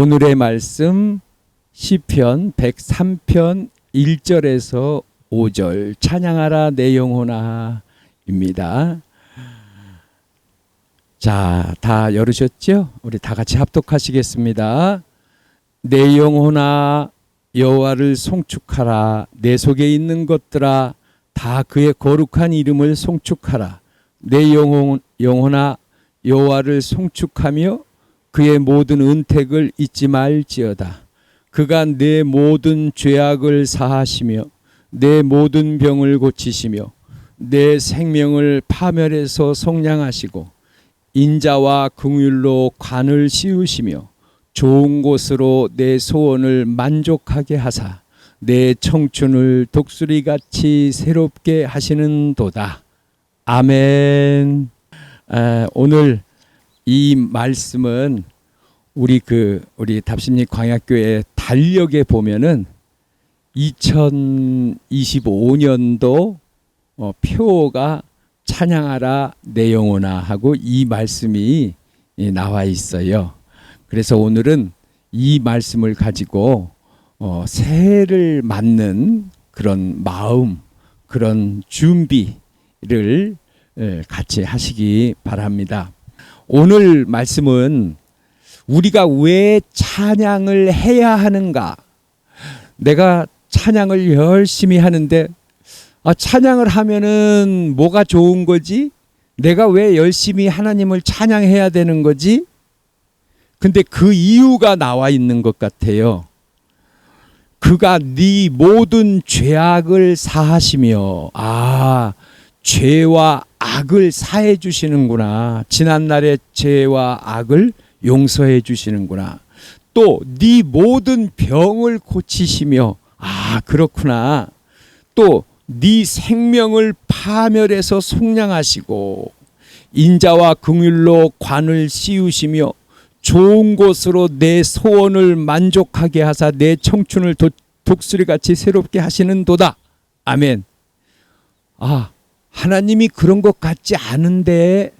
오늘의 말씀 시편 103편 1절에서 5절 찬양하라 내 영혼아 입니다. 자, 다 열으셨죠? 우리 다 같이 합독하시겠습니다. 내 영혼아 여호와를 송축하라 내 속에 있는 것들아 다 그의 거룩한 이름을 송축하라 내 영혼 영혼아 여호와를 송축하며 그의 모든 은택을 잊지 말지어다 그가 내 모든 죄악을 사하시며 내 모든 병을 고치시며 내 생명을 파멸해서 속량하시고 인자와 긍휼로 관을 씌우시며 좋은 곳으로 내 소원을 만족하게 하사 내 청춘을 독수리 같이 새롭게 하시는도다. 아멘. 아, 오늘 이 말씀은 우리 그 우리 답심리 광약교회 달력에 보면은 2025년도 어, 표가 찬양하라 내 영혼아 하고 이 말씀이 예, 나와 있어요. 그래서 오늘은 이 말씀을 가지고 어, 새해를 맞는 그런 마음, 그런 준비를 예, 같이 하시기 바랍니다. 오늘 말씀은 우리가 왜 찬양을 해야 하는가? 내가 찬양을 열심히 하는데 아, 찬양을 하면은 뭐가 좋은 거지? 내가 왜 열심히 하나님을 찬양해야 되는 거지? 근데 그 이유가 나와 있는 것 같아요. 그가 네 모든 죄악을 사하시며 아 죄와 악을 사해 주시는구나. 지난날의 죄와 악을 용서해 주시는구나. 또 네 모든 병을 고치시며 아 그렇구나. 또 네 생명을 파멸해서 속량하시고 인자와 긍휼로 관을 씌우시며 좋은 곳으로 내 소원을 만족하게 하사 내 청춘을 도, 독수리같이 새롭게 하시는도다. 아멘. 아, 하나님이 그런 것 같지 않은데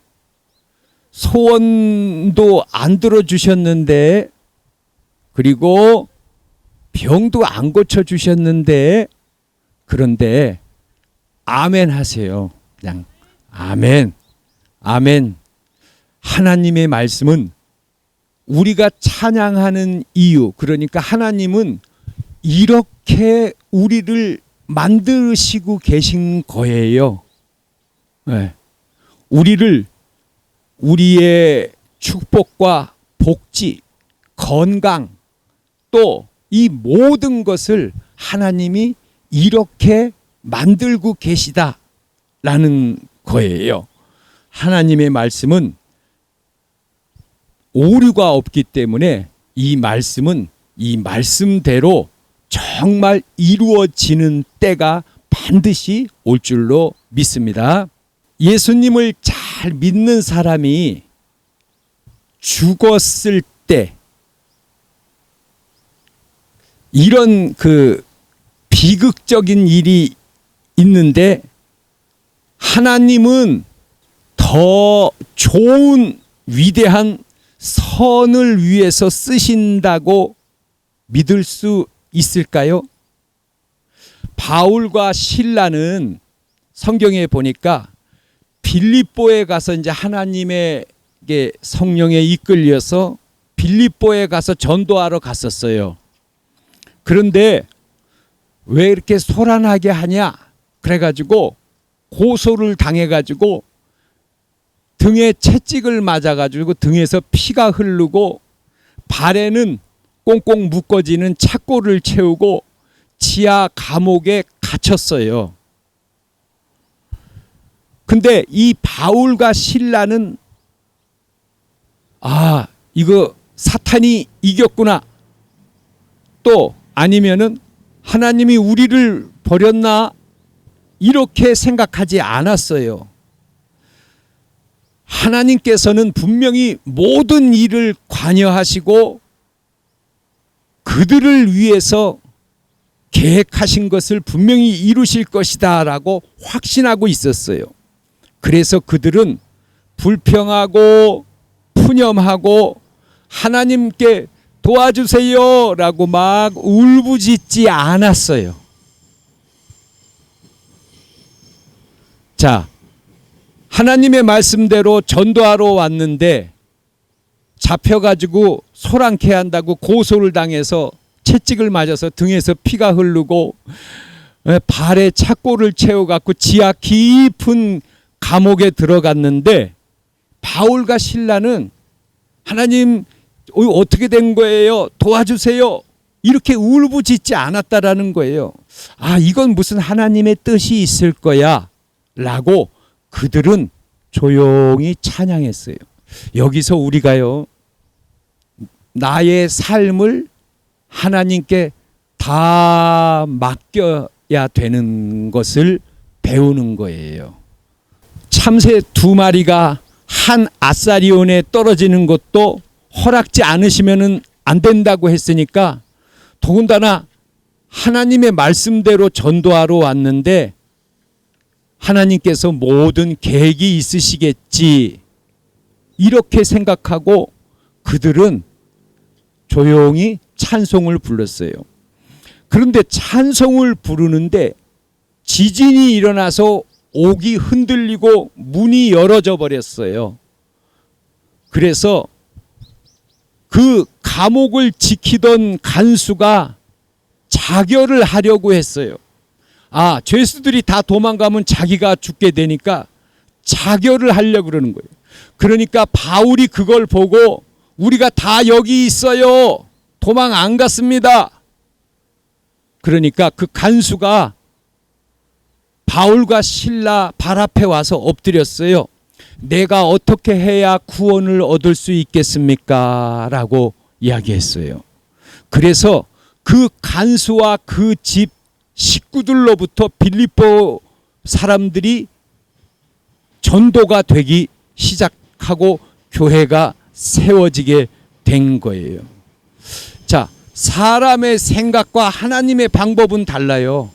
소원도 안 들어주셨는데 그리고 병도 안 고쳐주셨는데 그런데 아멘 하세요. 그냥 아멘. 아멘. 하나님의 말씀은 우리가 찬양하는 이유, 그러니까 하나님은 이렇게 우리를 만드시고 계신 거예요. 네. 우리를 우리의 축복과 복지, 건강, 또 이 모든 것을 하나님이 이렇게 만들고 계시다라는 거예요. 하나님의 말씀은 오류가 없기 때문에 이 말씀은 이 말씀대로 정말 이루어지는 때가 반드시 올 줄로 믿습니다. 예수님을 잘 믿는 사람이 죽었을 때 이런 그 비극적인 일이 있는데 하나님은 더 좋은 위대한 선을 위해서 쓰신다고 믿을 수 있을까요? 바울과 신라는 성경에 보니까 빌립보에 가서 이제 하나님에게 성령에 이끌려서 빌립보에 가서 전도하러 갔었어요. 그런데 왜 이렇게 소란하게 하냐? 그래가지고 고소를 당해가지고 등에 채찍을 맞아가지고 등에서 피가 흐르고 발에는 꽁꽁 묶어지는 착고를 채우고 지하 감옥에 갇혔어요. 근데 이 바울과 신라는 아, 이거 사탄이 이겼구나. 또 아니면은 하나님이 우리를 버렸나? 이렇게 생각하지 않았어요. 하나님께서는 분명히 모든 일을 관여하시고 그들을 위해서 계획하신 것을 분명히 이루실 것이다 라고 확신하고 있었어요. 그래서 그들은 불평하고 푸념하고 하나님께 도와주세요 라고 막 울부짖지 않았어요. 자, 하나님의 말씀대로 전도하러 왔는데 잡혀가지고 소란케 한다고 고소를 당해서 채찍을 맞아서 등에서 피가 흐르고 에, 발에 착고를 채워갖고 지하 깊은 감옥에 들어갔는데 바울과 신라는 하나님 어, 어떻게 된 거예요? 도와주세요. 이렇게 울부짖지 않았다라는 거예요. 아, 이건 무슨 하나님의 뜻이 있을 거야. 라고 그들은 조용히 찬양했어요. 여기서 우리가요, 나의 삶을 하나님께 다 맡겨야 되는 것을 배우는 거예요. 참새 두 마리가 한 아사리온에 떨어지는 것도 허락지 않으시면은 안 된다고 했으니까 더군다나 하나님의 말씀대로 전도하러 왔는데 하나님께서 모든 계획이 있으시겠지 이렇게 생각하고 그들은 조용히 찬송을 불렀어요. 그런데 찬송을 부르는데 지진이 일어나서 옥이 흔들리고 문이 열어져 버렸어요. 그래서 그 감옥을 지키던 간수가 자결을 하려고 했어요. 아, 죄수들이 다 도망가면 자기가 죽게 되니까 자결을 하려고 그러는 거예요. 그러니까 바울이 그걸 보고 우리가 다 여기 있어요. 도망 안 갔습니다. 그러니까 그 간수가 바울과 신라 발 앞에 와서 엎드렸어요. 내가 어떻게 해야 구원을 얻을 수 있겠습니까? 라고 이야기했어요. 그래서 그 간수와 그 집 식구들로부터 빌립보 사람들이 전도가 되기 시작하고 교회가 세워지게 된 거예요. 자, 사람의 생각과 하나님의 방법은 달라요.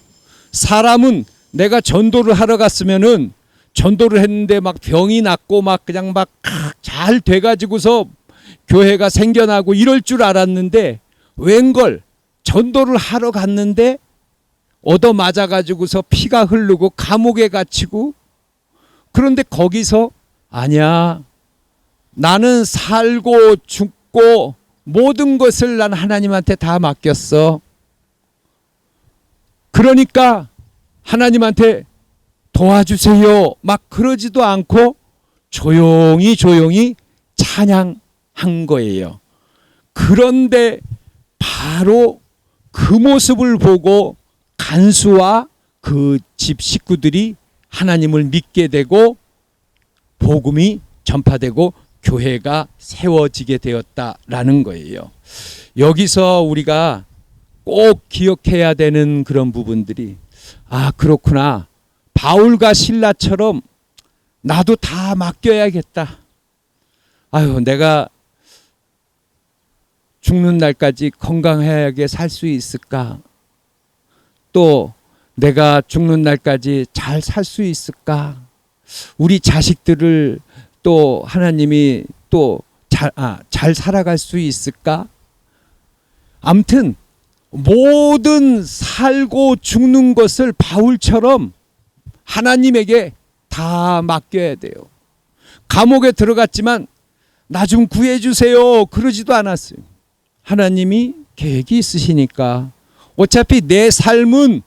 사람은 내가 전도를 하러 갔으면은 전도를 했는데 막 병이 났고 막 그냥 막 잘 돼가지고서 교회가 생겨나고 이럴 줄 알았는데 웬걸 전도를 하러 갔는데 얻어 맞아가지고서 피가 흐르고 감옥에 갇히고 그런데 거기서 아니야 나는 살고 죽고 모든 것을 난 하나님한테 다 맡겼어. 그러니까 하나님한테 도와주세요. 막 그러지도 않고 조용히 조용히 찬양한 거예요. 그런데 바로 그 모습을 보고 간수와 그 집 식구들이 하나님을 믿게 되고 복음이 전파되고 교회가 세워지게 되었다라는 거예요. 여기서 우리가 꼭 기억해야 되는 그런 부분들이 아 그렇구나 바울과 신라처럼 나도 다 맡겨야겠다. 아유 내가 죽는 날까지 건강하게 살 수 있을까? 또 내가 죽는 날까지 잘 살 수 있을까? 우리 자식들을 또 하나님이 또 잘, 아, 잘 살아갈 수 있을까? 암튼 모든 살고 죽는 것을 바울처럼 하나님에게 다 맡겨야 돼요. 감옥에 들어갔지만 나 좀 구해주세요. 그러지도 않았어요. 하나님이 계획이 있으시니까 어차피 내 삶은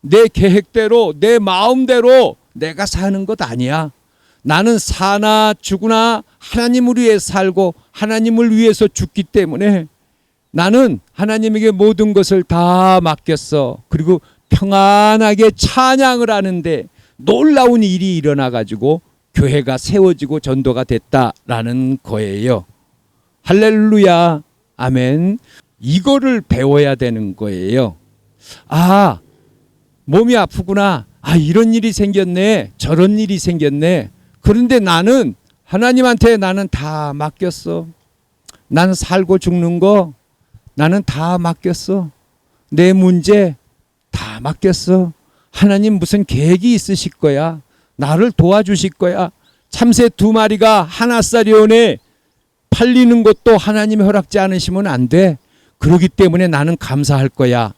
내 계획대로 내 마음대로 내가 사는 것 아니야. 나는 사나 죽으나 하나님을 위해 살고 하나님을 위해서 죽기 때문에 나는 하나님에게 모든 것을 다 맡겼어. 그리고 평안하게 찬양을 하는데 놀라운 일이 일어나 가지고 교회가 세워지고 전도가 됐다라는 거예요. 할렐루야. 아멘. 이거를 배워야 되는 거예요. 아, 몸이 아프구나. 아, 이런 일이 생겼네. 저런 일이 생겼네. 그런데 나는 하나님한테 나는 다 맡겼어. 나는 살고 죽는 거 나는 다 맡겼어. 내 문제 다 맡겼어. 하나님 무슨 계획이 있으실 거야. 나를 도와주실 거야. 참새 두 마리가 하나사리온에 팔리는 것도 하나님이 허락지 않으시면 안 돼. 그러기 때문에 나는 감사할 거야.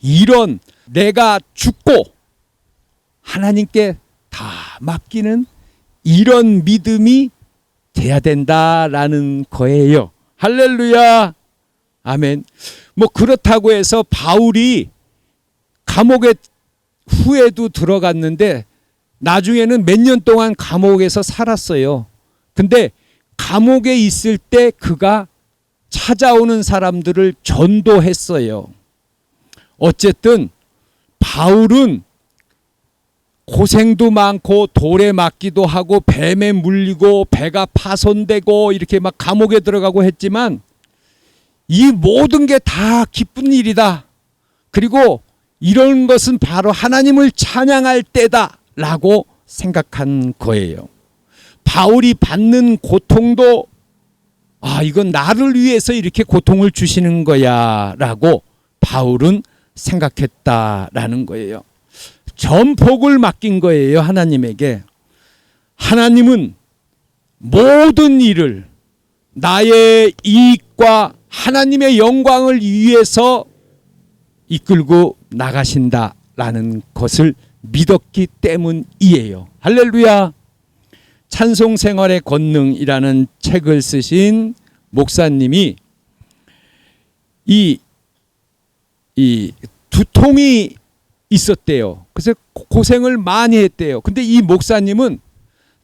이런 내가 죽고 하나님께 다 맡기는 이런 믿음이 돼야 된다라는 거예요. 할렐루야. 아멘. 뭐 그렇다고 해서 바울이 감옥에 후에도 들어갔는데 나중에는 몇 년 동안 감옥에서 살았어요. 근데 감옥에 있을 때 그가 찾아오는 사람들을 전도했어요. 어쨌든 바울은 고생도 많고 돌에 맞기도 하고 뱀에 물리고 배가 파손되고 이렇게 막 감옥에 들어가고 했지만 이 모든 게 다 기쁜 일이다. 그리고 이런 것은 바로 하나님을 찬양할 때다 라고 생각한 거예요. 바울이 받는 고통도 아, 이건 나를 위해서 이렇게 고통을 주시는 거야 라고 바울은 생각했다라는 거예요. 전폭을 맡긴 거예요, 하나님에게. 하나님은 모든 일을 나의 이익과 하나님의 영광을 위해서 이끌고 나가신다라는 것을 믿었기 때문이에요. 할렐루야. 찬송 생활의 권능이라는 책을 쓰신 목사님이 이, 이 두통이 있었대요. 그래서 고생을 많이 했대요. 근데 이 목사님은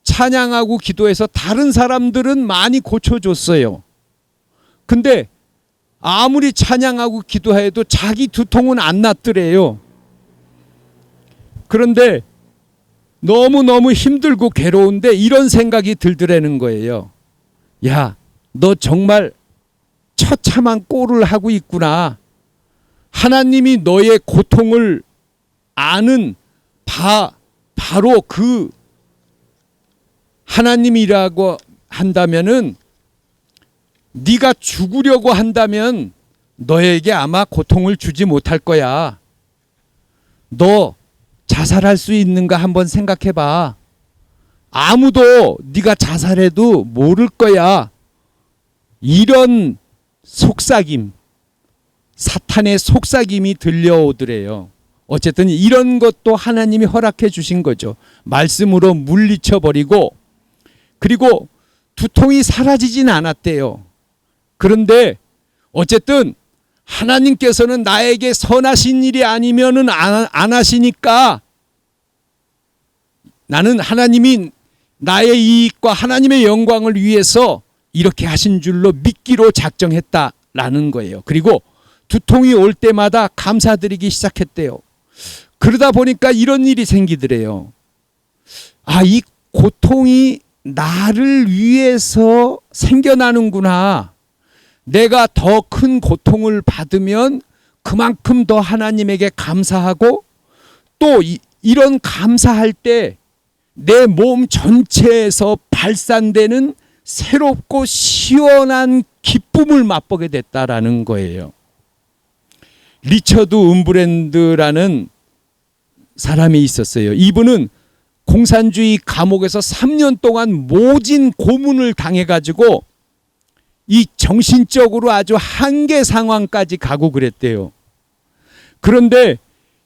찬양하고 기도해서 다른 사람들은 많이 고쳐줬어요. 근데 아무리 찬양하고 기도해도 자기 두통은 안 낫더래요. 그런데 너무너무 힘들고 괴로운데 이런 생각이 들더라는 거예요. 야, 너 정말 처참한 꼴을 하고 있구나. 하나님이 너의 고통을 아는 바, 바로 그 하나님이라고 한다면은 네가 죽으려고 한다면 너에게 아마 고통을 주지 못할 거야. 너 자살할 수 있는가 한번 생각해 봐. 아무도 네가 자살해도 모를 거야. 이런 속삭임, 사탄의 속삭임이 들려오더래요. 어쨌든 이런 것도 하나님이 허락해 주신 거죠. 말씀으로 물리쳐 버리고 그리고 두통이 사라지진 않았대요. 그런데 어쨌든 하나님께서는 나에게 선하신 일이 아니면은 안, 안 하시니까 나는 하나님이 나의 이익과 하나님의 영광을 위해서 이렇게 하신 줄로 믿기로 작정했다라는 거예요. 그리고 두통이 올 때마다 감사드리기 시작했대요. 그러다 보니까 이런 일이 생기더래요. 아, 이 고통이 나를 위해서 생겨나는구나. 내가 더 큰 고통을 받으면 그만큼 더 하나님에게 감사하고 또 이, 이런 감사할 때 내 몸 전체에서 발산되는 새롭고 시원한 기쁨을 맛보게 됐다라는 거예요. 리처드 음브랜드라는 사람이 있었어요. 이분은 공산주의 감옥에서 3년 동안 모진 고문을 당해가지고 이 정신적으로 아주 한계 상황까지 가고 그랬대요. 그런데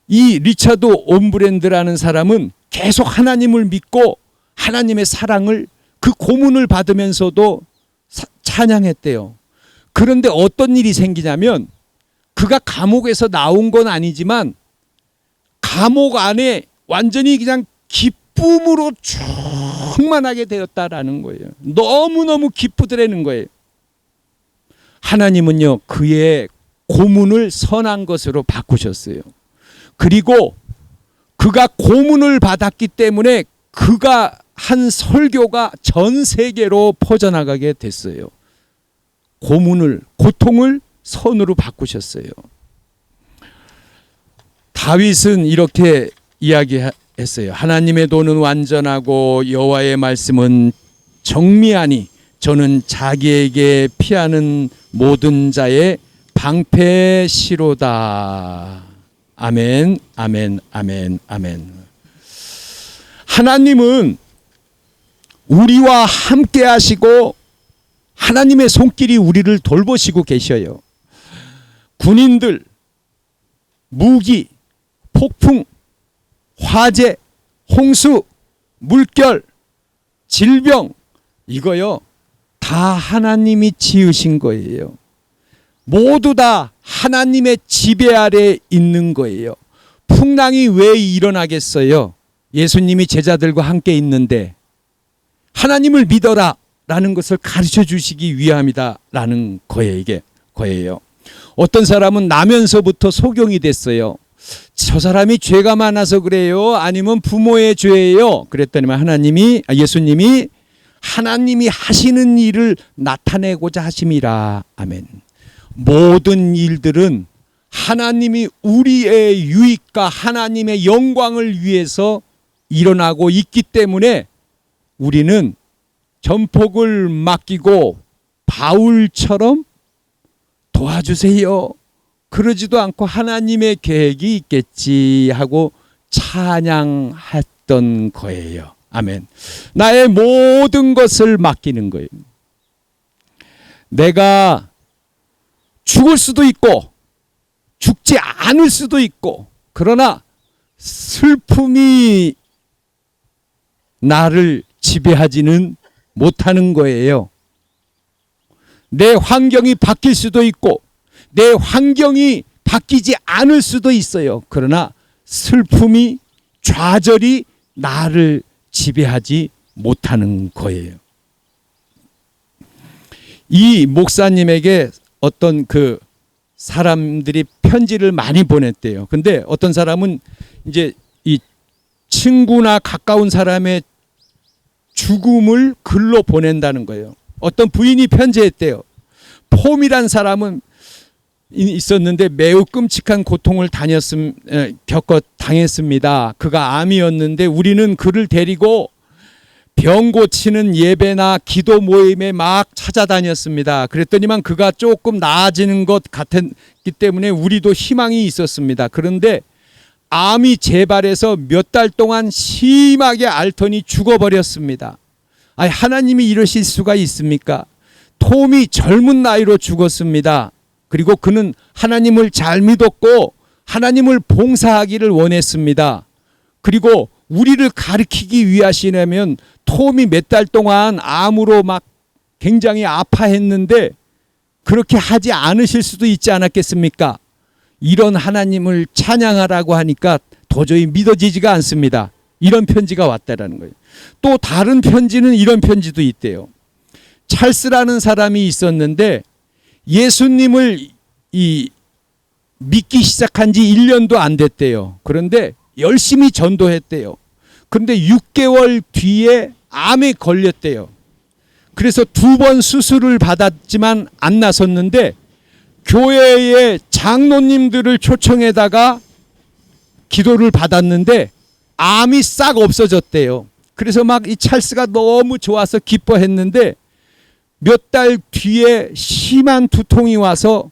이 리처드 온브랜드라는 사람은 계속 하나님을 믿고 하나님의 사랑을 그 고문을 받으면서도 사, 찬양했대요. 그런데 어떤 일이 생기냐면 그가 감옥에서 나온 건 아니지만 감옥 안에 완전히 그냥 기쁨으로 충만하게 되었다라는 거예요. 너무너무 기쁘더라는 거예요. 하나님은요, 그의 고문을 선한 것으로 바꾸셨어요. 그리고 그가 고문을 받았기 때문에 그가 한 설교가 전 세계로 퍼져나가게 됐어요. 고문을, 고통을 선으로 바꾸셨어요. 다윗은 이렇게 이야기했어요. 하나님의 도는 완전하고 여호와의 말씀은 정미하니 저는 자기에게 피하는 모든 자의 방패시로다. 아멘, 아멘, 아멘, 아멘. 하나님은 우리와 함께 하시고 하나님의 손길이 우리를 돌보시고 계셔요. 군인들, 무기, 폭풍, 화재, 홍수, 물결, 질병 이거요 다 하나님이 지으신 거예요. 모두 다 하나님의 지배 아래 있는 거예요. 풍랑이 왜 일어나겠어요? 예수님이 제자들과 함께 있는데 하나님을 믿어라 라는 것을 가르쳐 주시기 위함이다 라는 거예요, 이게 거예요. 어떤 사람은 나면서부터 소경이 됐어요. 저 사람이 죄가 많아서 그래요? 아니면 부모의 죄예요? 그랬더니만 하나님이 아, 예수님이 하나님이 하시는 일을 나타내고자 하심이라. 아멘. 모든 일들은 하나님이 우리의 유익과 하나님의 영광을 위해서 일어나고 있기 때문에 우리는 전폭을 맡기고 바울처럼 도와주세요. 그러지도 않고 하나님의 계획이 있겠지 하고 찬양했던 거예요. 아멘. 나의 모든 것을 맡기는 거예요. 내가 죽을 수도 있고 죽지 않을 수도 있고 그러나 슬픔이 나를 지배하지는 못하는 거예요. 내 환경이 바뀔 수도 있고 내 환경이 바뀌지 않을 수도 있어요. 그러나 슬픔이 좌절이 나를 지배하지 못하는 거예요. 이 목사님에게 어떤 그 사람들이 편지를 많이 보냈대요. 근데 어떤 사람은 이제 이 친구나 가까운 사람의 죽음을 글로 보낸다는 거예요. 어떤 부인이 편지했대요. 폼이란 사람은 이- 있었는데 매우 끔찍한 고통을 다녔음 에, 겪어 당했습니다. 그가 암이었는데 우리는 그를 데리고 병 고치는 예배나 기도 모임에 막 찾아다녔습니다. 그랬더니만 그가 조금 나아지는 것 같았기 때문에 우리도 희망이 있었습니다. 그런데 암이 재발해서 몇 달 동안 심하게 앓더니 죽어버렸습니다. 아니 하나님이 이러실 수가 있습니까? 톰이 젊은 나이로 죽었습니다. 그리고 그는 하나님을 잘 믿었고 하나님을 봉사하기를 원했습니다. 그리고 우리를 가르치기 위하시려면 톰이 몇 달 동안 암으로 막 굉장히 아파했는데 그렇게 하지 않으실 수도 있지 않았겠습니까? 이런 하나님을 찬양하라고 하니까 도저히 믿어지지가 않습니다. 이런 편지가 왔다라는 거예요. 또 다른 편지는 이런 편지도 있대요. 찰스라는 사람이 있었는데 예수님을 이 믿기 시작한 지 1년도 안 됐대요. 그런데 열심히 전도했대요. 그런데 6개월 뒤에 암에 걸렸대요. 그래서 두 번 수술을 받았지만 안 나섰는데 교회의 장로님들을 초청해다가 기도를 받았는데 암이 싹 없어졌대요. 그래서 막 이 찰스가 너무 좋아서 기뻐했는데 몇 달 뒤에 심한 두통이 와서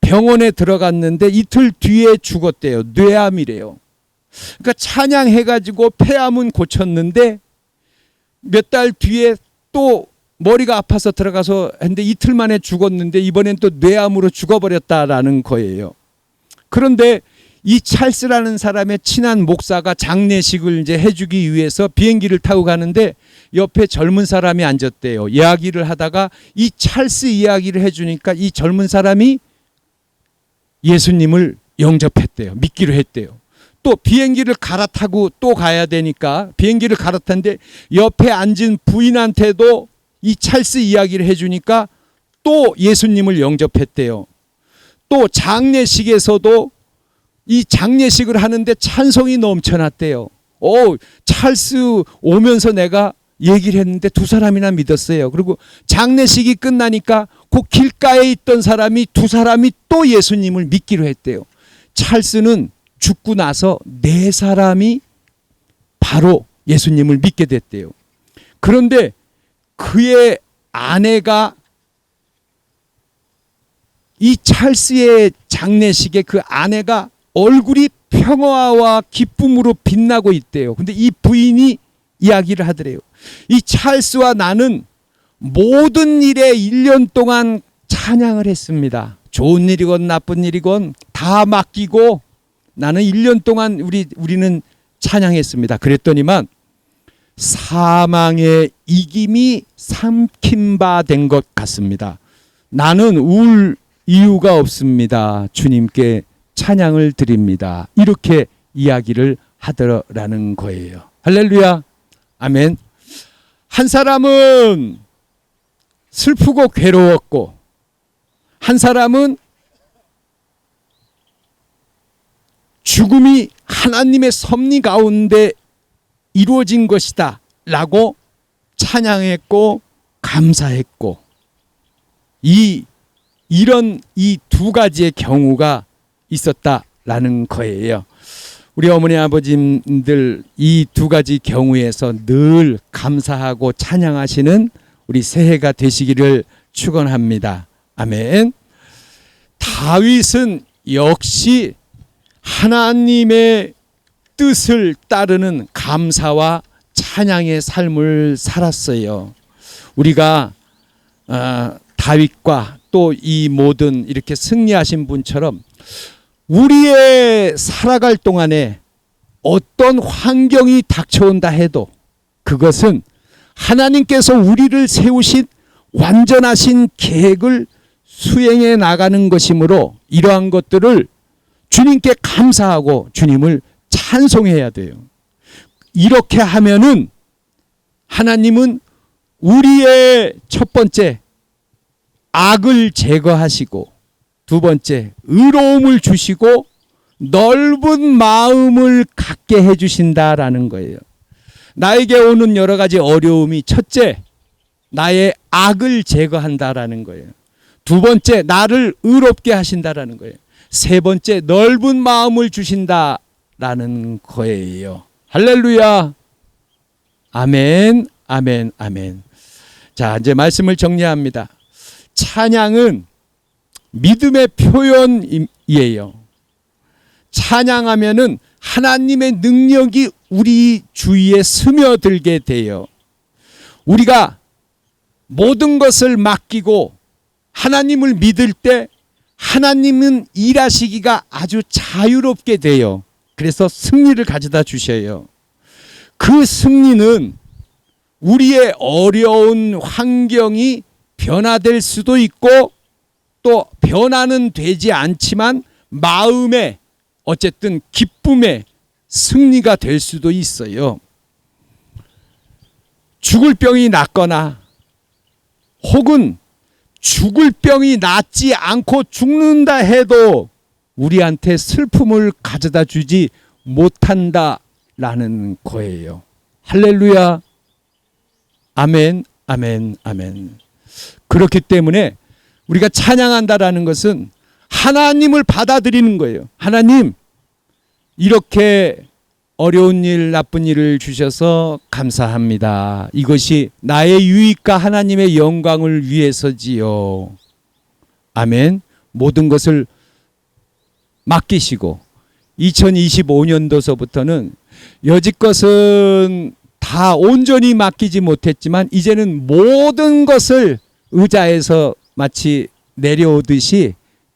병원에 들어갔는데 이틀 뒤에 죽었대요. 뇌암이래요. 그러니까 찬양해가지고 폐암은 고쳤는데 몇 달 뒤에 또 머리가 아파서 들어가서 했는데 이틀 만에 죽었는데 이번엔 또 뇌암으로 죽어버렸다라는 거예요. 그런데 이 찰스라는 사람의 친한 목사가 장례식을 이제 해주기 위해서 비행기를 타고 가는데 옆에 젊은 사람이 앉았대요. 이야기를 하다가 이 찰스 이야기를 해주니까 이 젊은 사람이 예수님을 영접했대요. 믿기로 했대요. 또 비행기를 갈아타고 또 가야 되니까 비행기를 갈아탔는데 옆에 앉은 부인한테도 이 찰스 이야기를 해주니까 또 예수님을 영접했대요. 또 장례식에서도 이 장례식을 하는데 찬송이 넘쳐났대요. 오, 찰스 오면서 내가 얘기를 했는데 두 사람이나 믿었어요. 그리고 장례식이 끝나니까 그 길가에 있던 사람이 두 사람이 또 예수님을 믿기로 했대요. 찰스는 죽고 나서 네 사람이 바로 예수님을 믿게 됐대요. 그런데 그의 아내가 이 찰스의 장례식에 그 아내가 얼굴이 평화와 기쁨으로 빛나고 있대요. 근데 이 부인이 이야기를 하더래요. 이 찰스와 나는 모든 일에 1년 동안 찬양을 했습니다. 좋은 일이건 나쁜 일이건 다 맡기고 나는 1년 동안 우리 우리는 찬양했습니다. 그랬더니만 사망의 이김이 삼킨 바 된 것 같습니다. 나는 울 이유가 없습니다. 주님께 찬양을 드립니다. 이렇게 이야기를 하더라는 거예요. 할렐루야. 아멘. 한 사람은 슬프고 괴로웠고 한 사람은 죽음이 하나님의 섭리 가운데 이루어진 것이다 라고 찬양했고 감사했고 이 이런 이 두 가지의 경우가 있었다라는 거예요. 우리 어머니 아버님들 이 두 가지 경우에서 늘 감사하고 찬양하시는 우리 새해가 되시기를 축원합니다. 아멘. 다윗은 역시 하나님의 뜻을 따르는 감사와 찬양의 삶을 살았어요. 우리가 아, 다윗과 또 이 모든 이렇게 승리하신 분처럼 우리의 살아갈 동안에 어떤 환경이 닥쳐온다 해도 그것은 하나님께서 우리를 세우신 완전하신 계획을 수행해 나가는 것이므로 이러한 것들을 주님께 감사하고 주님을 찬송해야 돼요. 이렇게 하면은 하나님은 우리의 첫 번째 악을 제거하시고 두 번째 의로움을 주시고 넓은 마음을 갖게 해 주신다라는 거예요. 나에게 오는 여러 가지 어려움이 첫째 나의 악을 제거한다라는 거예요. 두 번째 나를 의롭게 하신다라는 거예요. 세 번째 넓은 마음을 주신다라는 거예요. 할렐루야. 아멘. 아멘. 아멘. 자, 이제 말씀을 정리합니다. 찬양은 믿음의 표현이에요. 찬양하면은 하나님의 능력이 우리 주위에 스며들게 돼요. 우리가 모든 것을 맡기고 하나님을 믿을 때 하나님은 일하시기가 아주 자유롭게 돼요. 그래서 승리를 가져다 주셔요. 그 승리는 우리의 어려운 환경이 변화될 수도 있고 또 변화는 되지 않지만 마음에 어쨌든 기쁨의 승리가 될 수도 있어요. 죽을 병이 낫거나 혹은 죽을 병이 낫지 않고 죽는다 해도 우리한테 슬픔을 가져다 주지 못한다라는 거예요. 할렐루야. 아멘, 아멘, 아멘. 그렇기 때문에 우리가 찬양한다라는 것은 하나님을 받아들이는 거예요. 하나님, 이렇게 어려운 일, 나쁜 일을 주셔서 감사합니다. 이것이 나의 유익과 하나님의 영광을 위해서지요. 아멘. 모든 것을 맡기시고 2025년도서부터는 여지껏은 다 온전히 맡기지 못했지만 이제는 모든 것을 의자에서 마치 내려오듯이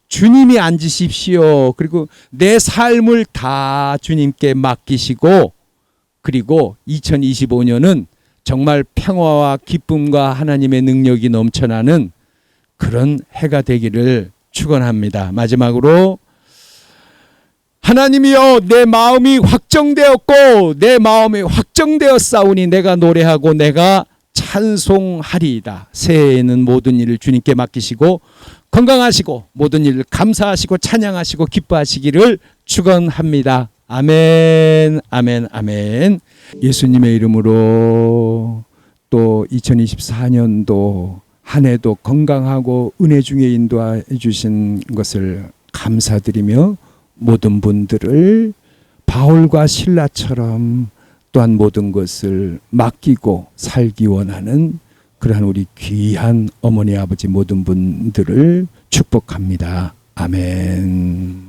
주님이 앉으십시오. 그리고 내 삶을 다 주님께 맡기시고 그리고 2025년은 정말 평화와 기쁨과 하나님의 능력이 넘쳐나는 그런 해가 되기를 축원합니다. 마지막으로 하나님이여 내 마음이 확정되었고 내 마음이 확정되었사오니 내가 노래하고 내가 찬송하리이다. 새해에는 모든 일을 주님께 맡기시고 건강하시고 모든 일을 감사하시고 찬양하시고 기뻐하시기를 축원합니다. 아멘. 아멘. 아멘. 예수님의 이름으로 또 2024년도 한 해도 건강하고 은혜 중에 인도해 주신 것을 감사드리며 모든 분들을 바울과 신라처럼 또한 모든 것을 맡기고 살기 원하는 그러한 우리 귀한 어머니 아버지 모든 분들을 축복합니다. 아멘.